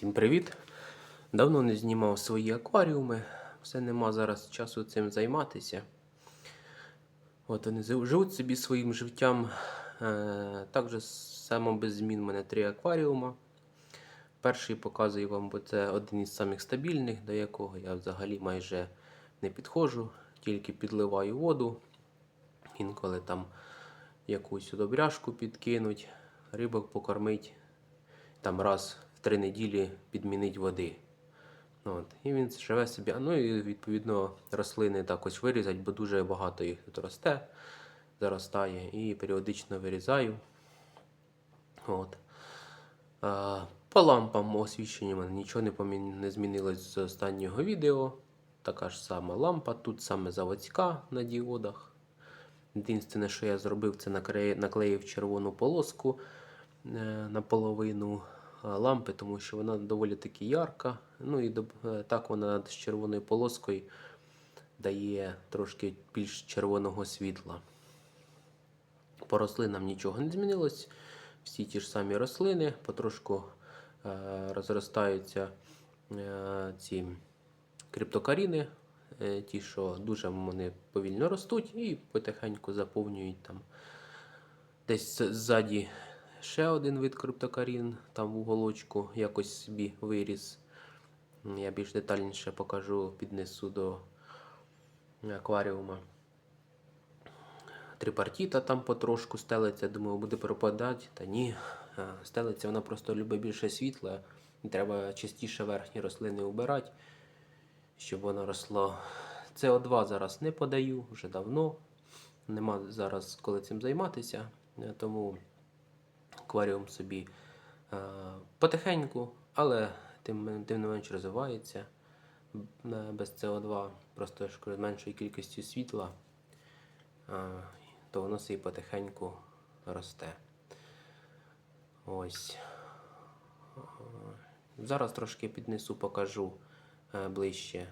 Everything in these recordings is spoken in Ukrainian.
Всім привіт! Давно не знімав свої акваріуми, все нема зараз часу цим займатися. От вони живуть собі своїм життям. Е, також само без змін у мене три акваріума. Перший показую вам, бо це один із самих стабільних, до якого я взагалі майже не підходжу, тільки підливаю воду. Інколи там якусь добряшку підкинуть, рибок покормить, там раз три неділі підмінить води. От. І він живе собі. Ну і відповідно рослини також вирізати, бо дуже багато їх тут росте, заростає, і періодично вирізаю. От. А, по лампам освіщення мене нічого не, помі... не змінилось з останнього відео. Така ж сама лампа, тут саме заводська на діодах. Єдине, що я зробив, це наклеїв, червону полоску е, наполовину лампи, тому що вона доволі таки ярка. Ну і е, так вона з червоною полоскою дає трошки більш червоного світла. По рослинам нічого не змінилось. Всі ті ж самі рослини, потрошку е, розростаються е, ці криптокаріни, е, ті, що дуже вони повільно ростуть і потихеньку заповнюють там. Десь ззаді ще один вид криптокарін, там в уголочку якось собі виріс. Я більш детальніше покажу, піднесу до акваріума. Трипартіта там потрошку стелиться, думаю, буде пропадати. Та ні, е, стелиться вона просто любить більше світла. І треба частіше верхні рослини убирати, щоб воно росло. СО2 зараз не подаю вже давно. Нема зараз коли цим займатися. е, Тому акваріум собі е, потихеньку, але тим, тим не менш розвивається е, без СО2, просто з меншою кількістю світла, е, то воно собі потихеньку росте. Ось. Зараз трошки піднесу, покажу ближче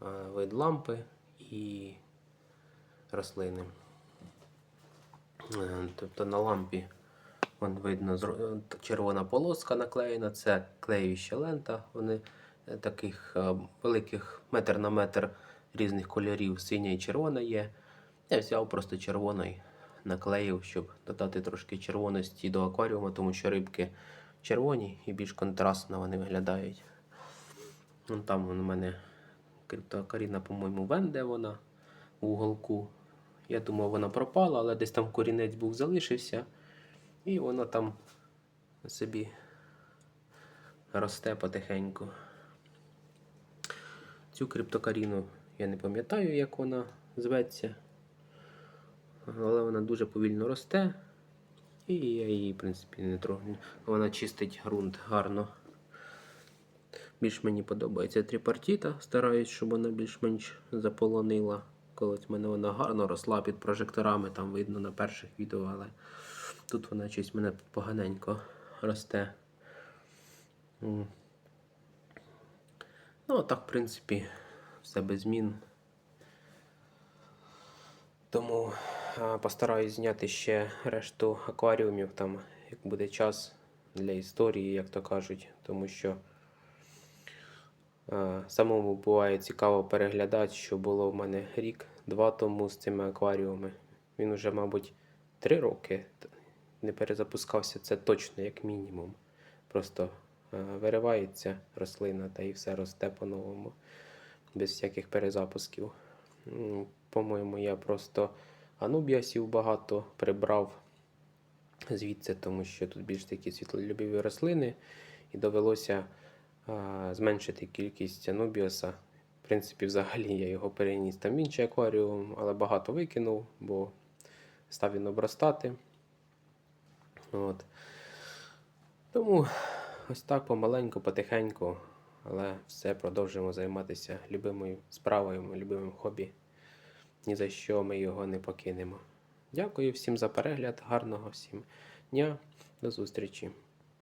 вид лампи і рослини. Тобто на лампі вон видно е, червона полоска наклеєна, це клеюча лента. Вони е, таких е, великих метр на метр різних кольорів, синя і червона є. Я взяв просто червоний, наклеїв, щоб додати трошки червоності до акваріуму, тому що рибки червоні і більш контрастно вони виглядають. Вон там у мене криптокаріна, по-моєму, венде вона у уголку. Я думав, вона пропала, але десь там корінець був залишився. І вона там собі росте потихеньку. Цю криптокаріну я не пам'ятаю, як вона зветься. Але вона дуже повільно росте. І я її, в принципі, не трогаю. Вона чистить ґрунт гарно. Більш мені подобається трипартіта. Стараюсь, щоб вона більш-менш заполонила. Колись в мене вона гарно росла під прожекторами, там видно на перших відео, але тут вона щось мене поганенько росте. Ну, а так, в принципі, все без змін. Тому постараюсь зняти ще решту акваріумів, там, як буде час для історії, як то кажуть, тому що самому буває цікаво переглядати, що було в мене рік-два тому з цими акваріумами. Він уже, мабуть, три роки не перезапускався, це точно як мінімум. Просто виривається рослина та і все росте по-новому, без всяких перезапусків. По-моєму, я просто анубіасів багато прибрав звідси, тому що тут більш такі світлолюбиві рослини, і довелося а, зменшити кількість анубіоса. В принципі, взагалі я його переніс там в інший акваріум, але багато викинув, бо став він обростати. От. Тому ось так помаленьку, потихеньку, але все продовжуємо займатися любимою справою, любимим хобі. Ні за що ми його не покинемо. Дякую всім за перегляд, гарного всім дня, до зустрічі!